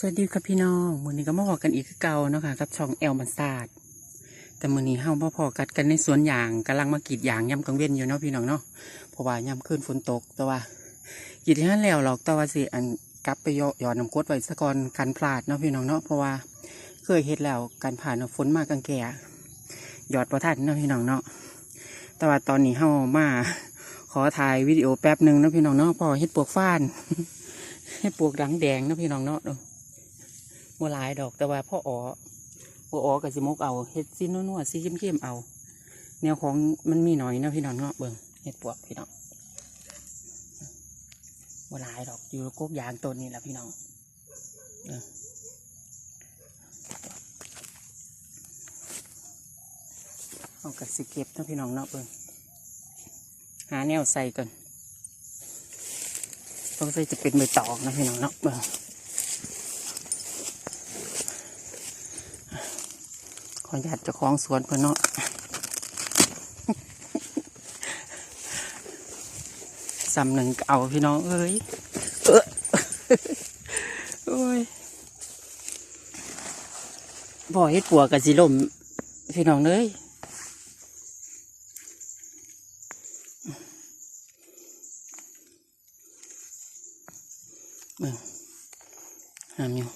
สวัสดีครับพี่น้องมือนี้ก็มาพอกันอีกคือเก่าเนาะค่ะกับช่องแอลมันซาดแต่มือนี้เฮามาพอกัดกันในสวนยางกำลังมากรีดยางย่ำกลางเว้นอยู่เนาะพี่น้องเนาะเพราะว่าย่ำขึ้นฝนตกแต่ว่ากรีดที่นั่นแล้วหรอกแต่ว่าสิอันกลับไปยอหยอดน้ำกดไว้สะก่อนกันพลาดเนาะพี่น้องเนาะเพราะว่าเคยเฮ็ดแล้วการผ่านฝนมากกังแก่หยอดประทัดเนาะพี่น้องเนาะแต่ว่าตอนนี้เฮามาขอถ่ายวิดีโอแป๊บหนึ่งเนาะพี่น้องเนาะพอเฮ็ดปวกฟ้านเฮ็ดปวกดังแดงเนาะพี่น้องเนาะ บัวลายดอกแต่ว่าพ่ออ๋อพ่ออ๋อกับสิมกเอาเฮ็ดซีนัวๆซีเข้มๆเอา แนวของมันมีหน่อยนะพี่น้องเนาะเบิ่งเฮ็ดปวกพี่น้องบัวลายดอกอยู่กกยางต้นนี่แหละพี่น้องเอากับสิเก็บนะพี่น้องเนาะเบิ่งหาแนวใส่ก่อนต้องใส่จะเป็นใบตองนะพี่น้องเนาะเบิ่ง ขออนุญาตเจ้าของสวนเพื่อนเนาะสำหนึ่งเอาพี่น้องเอ้ยเออโอ้ยบ่อเฮ็ดปัวกับสิลมพี่น้องเลยเบิ่งหามอยู่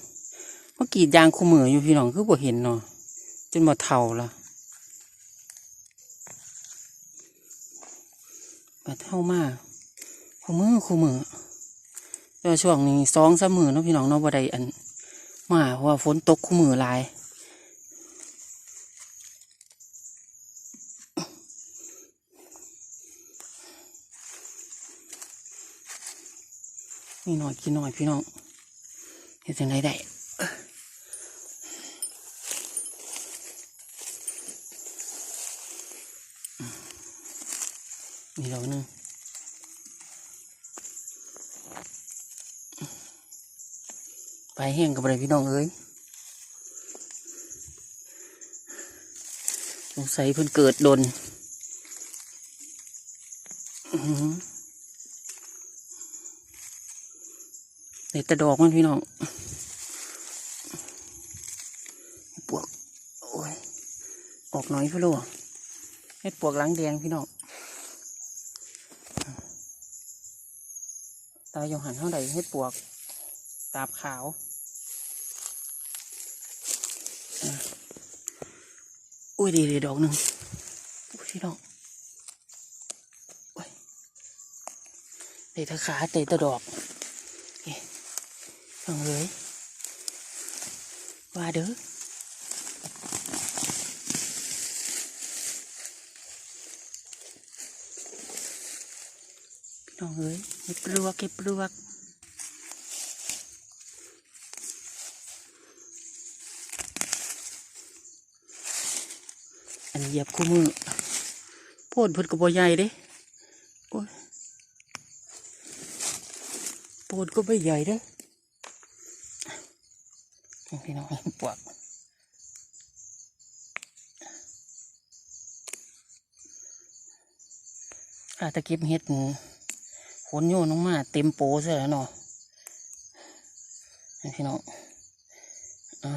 เมื่อกี้ยางคู่มืออยู่พี่น้องคือบ่เห็นเนาะ จนหมดเท่าละมาเท่ามากคู่มือคู่มือแล้วช่วงนี้สองสามมือเนาะพี่น้องเนาะบ่ได้อัน มาเพราะว่าฝนตกคู่มือหลายนี่หน่อยกินหน่อยพี่น้องเห็นจังไดได้ มีดอกหนึงไปแห้งกับอะไรพี่น้องเอ้ยสงสัยเพิ่นเกิดดนอื้อหือในแตะดอกมันพี่น้องปวก โอ้ย ออกน่อยพี่ลูกเฮ็ดปวกหลังแดงพี่น้อง ตายองหันเท่าใดเฮ็ดปวก ตาบขาวอุ้ยดีดีดอกหนึ่งอุ้ยพี่น้องอุ้ยเตะตะขาเตะตะดอกฟังเลยว่าเด้อ น้องเอ้ยเก็บปลวกเก็บปลวกอันเหยียบคู่มือโพดพิ่นก็บ่ใหญ่เด้โอ้ยโพดก็ไม่ใหญ่เด้อพี่น้องปวกอาตะเก็บเห็ด ขนโยนลงมาเต็มโปซะแล้วเนาะพี่น้องอะ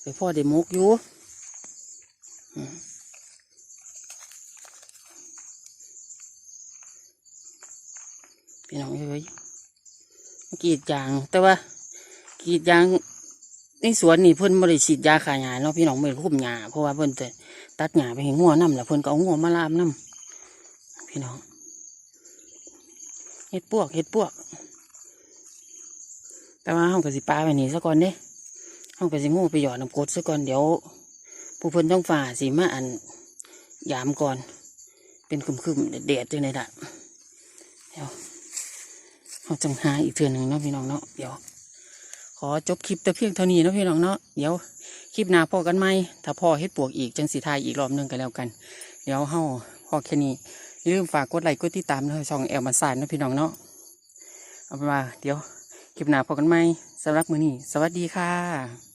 ไปพ่อได้มกอยู่พี่น้องเอ้ยกีดยาง แต่ว่า กีดยางในสวนนี่เพิ่นบ่ได้ฉีดยาฆ่าหญ้าเนาะพี่น้องไม่ได้คุมหญ้าเพราะว่าเพิ่นจะ ตัดหญ้าไปให้งัวน้ำแล้วเพิ่นก็เอางัวมาลามน้ำพี่น้องเฮ็ดปวกเฮ็ดปวก แต่ว่าเฮาก็สิปาไว้นี่ซะก่อนเด้เอาไปสิงูไปหยอดน้ำกดซะก่อนเดี๋ยว ผู้เพิ่นต้องฝ่าสีมาอันยามก่อน เป็นคึมๆเด็ดๆจังไดล่ะเดี๋ยวเอาจังหาอีกเทื่อหนึ่งเนาะพี่น้องเนาะเดี๋ยว ขอจบคลิปแต่เพียงเท่านี้นะพี่น้องเนาะเดี๋ยวคลิปหน้าพอกันไหมถ้าพ่อเฮ็ดปวกอีกจังสีทายอีกรอบหนึงกันแล้วกัน เดี๋ยวเฮาพ่อแค่นี้อย่าลืมฝากกดไลค์กดติดตามนะช่องแอลมาสานนะพี่น้องเนาะเอาเป็นว่าเดี๋ยวคลิปหน้าพอกันไหมสำหรับมือนี้ สวัสดีค่ะ